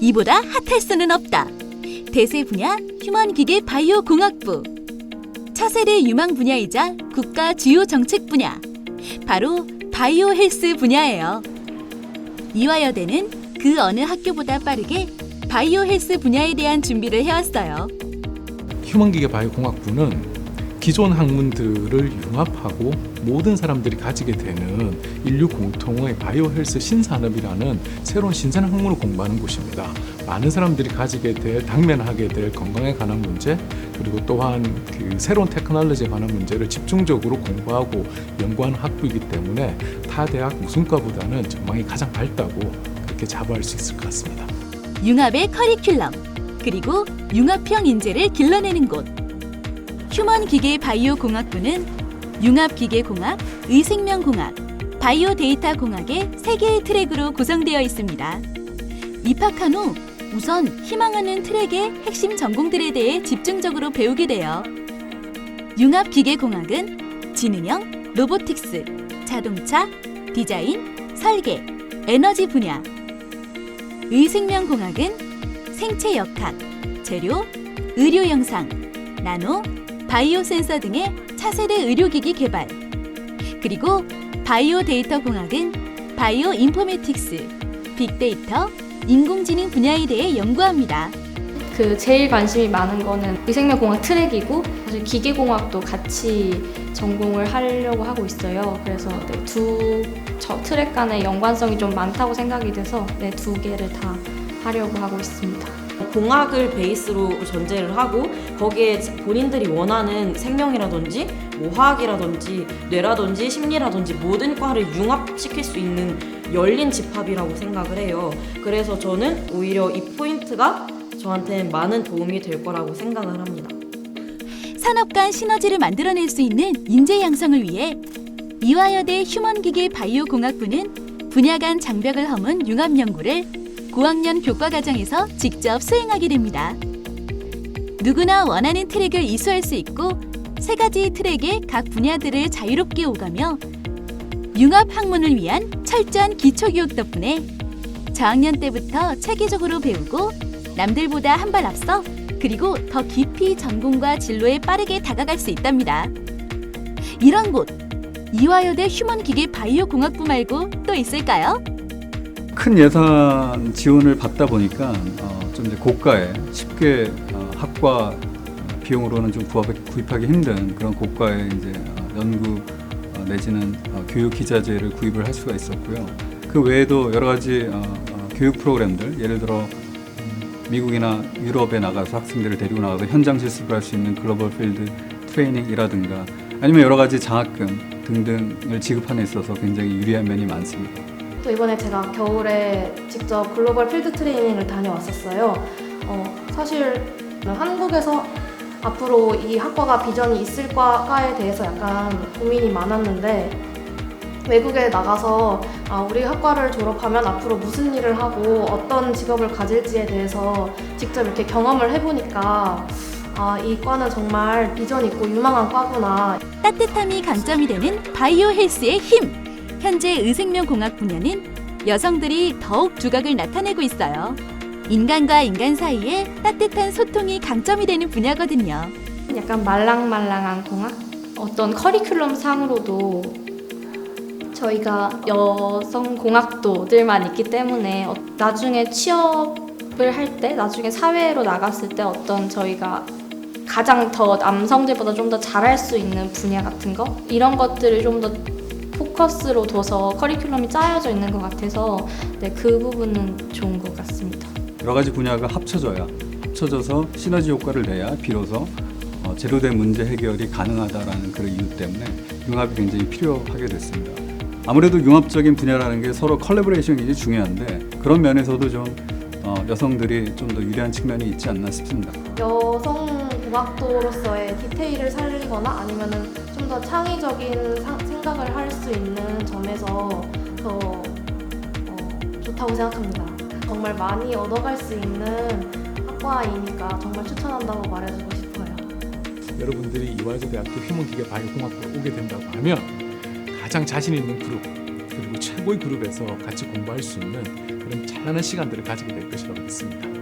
이보다 핫할 수는 없다. 대세 분야 휴먼 기계 바이오 공학부. 차세대 유망 분야이자 국가 주요 정책 분야. 바로 바이오 헬스 분야예요. 이화여대는 그 어느 학교보다 빠르게 바이오 헬스 분야에 대한 준비를 해왔어요. 휴먼 기계 바이오 공학부는 기존 학문들을 융합하고 모든 사람들이 가지게 되는 인류 공통의 바이오 헬스 신산업이라는 새로운 신생 학문을 공부하는 곳입니다. 많은 사람들이 가지게 될 당면하게 될 건강에 관한 문제 그리고 또한 그 새로운 테크놀로지에 관한 문제를 집중적으로 공부하고 연구하는 학부이기 때문에 타 대학 무슨과보다는 전망이 가장 밝다고 그렇게 자부할 수 있을 것 같습니다. 융합의 커리큘럼 그리고 융합형 인재를 길러내는 곳 휴먼 기계 바이오 공학부는 융합 기계 공학, 의생명 공학, 바이오 데이터 공학의 세 개의 트랙으로 구성되어 있습니다. 입학한 후 우선 희망하는 트랙의 핵심 전공들에 대해 집중적으로 배우게 돼요. 융합 기계 공학은 지능형, 로보틱스, 자동차, 디자인, 설계, 에너지 분야, 의생명 공학은 생체 역학, 재료, 의료 영상, 나노, 바이오 센서 등의 차세대 의료기기 개발. 그리고 바이오 데이터 공학은 바이오 인포메틱스, 빅데이터, 인공지능 분야에 대해 연구합니다. 그 제일 관심이 많은 거는 위생명공학 트랙이고 사실 기계공학도 같이 전공을 하려고 하고 있어요. 그래서 네, 두저 트랙 간의 연관성이 좀 많다고 생각이 돼서 네, 두 개를 다 하려고 하고 있습니다. 공학을 베이스로 전제를 하고 거기에 본인들이 원하는 생명이라든지 뭐 화학이라든지 뇌라든지 심리라든지 모든 과를 융합시킬 수 있는 열린 집합이라고 생각을 해요. 그래서 저는 오히려 이 포인트가 저한테는 많은 도움이 될 거라고 생각을 합니다. 산업 간 시너지를 만들어낼 수 있는 인재 양성을 위해 이화여대 휴먼기계 바이오공학부는 분야 간 장벽을 허문 융합 연구를 고학년 교과 과정에서 직접 수행하게 됩니다. 누구나 원하는 트랙을 이수할 수 있고 세 가지 트랙의 각 분야들을 자유롭게 오가며 융합 학문을 위한 철저한 기초 교육 덕분에 저학년 때부터 체계적으로 배우고 남들보다 한 발 앞서 그리고 더 깊이 전공과 진로에 빠르게 다가갈 수 있답니다. 이런 곳 이화여대 휴먼기계 바이오공학부 말고 또 있을까요? 큰 예산 지원을 받다 보니까 어, 좀 이제 고가에 쉽게 어, 학과 비용으로는 좀 구합, 구입하기 힘든 그런 고가의 이제 어, 연구 어, 내지는 어, 교육 기자재를 구입을 할 수가 있었고요. 그 외에도 여러 가지 교육 프로그램들 예를 들어 음, 미국이나 유럽에 나가서 학생들을 데리고 나가서 현장 실습을 할 수 있는 글로벌 필드 트레이닝이라든가 아니면 여러 가지 장학금 등등을 지급하는 데 있어서 굉장히 유리한 면이 많습니다. 또 이번에 제가 겨울에 직접 글로벌 필드 트레이닝을 다녀왔었어요. 어, 사실 한국에서 앞으로 이 학과가 비전이 있을까에 대해서 약간 고민이 많았는데 외국에 나가서 아, 우리 학과를 졸업하면 앞으로 무슨 일을 하고 어떤 직업을 가질지에 대해서 직접 이렇게 경험을 해보니까 아, 이 과는 정말 비전 있고 유망한 과구나 따뜻함이 강점이 되는 바이오 헬스의 힘. 현재 의생명공학 분야는 여성들이 더욱 두각을 나타내고 있어요. 인간과 인간 사이에 따뜻한 소통이 강점이 되는 분야거든요. 약간 말랑말랑한 공학? 어떤 커리큘럼 상으로도 저희가 여성 공학도들만 있기 때문에 어- 나중에 취업을 할 때, 나중에 사회로 나갔을 때 어떤 저희가 가장 더 남성들보다 좀 더 잘할 수 있는 분야 같은 거 이런 것들을 좀더 포커스로 둬서 커리큘럼이 짜여져 있는 것 같아서 네, 그 부분은 좋은 것 같습니다. 여러 가지 분야가 합쳐져야 합쳐져서 시너지 효과를 내야 비로소 어, 제로된 문제 해결이 가능하다라는 그런 이유 때문에 융합이 굉장히 필요하게 됐습니다. 아무래도 융합적인 분야라는 게 서로 컬래버레이션이 중요한데 그런 면에서도 좀 어, 여성들이 좀 더 유리한 측면이 있지 않나 싶습니다. 여성 공학도로서의 디테일을 살리거나 아니면은 좀 더 창의적인 상- 생각을 할 수 있는 점에서 더 어, 좋다고 생각합니다. 정말 많이 얻어갈 수 있는 학과이니까 정말 추천한다고 말해주고 싶어요. 여러분들이 이화여대학교 휴먼기계 바이오공학부에 오게 된다고 하면 가장 자신 있는 그룹 그리고 최고의 그룹에서 같이 공부할 수 있는 그런 찬란한 시간들을 가지게 될 것이라고 믿습니다.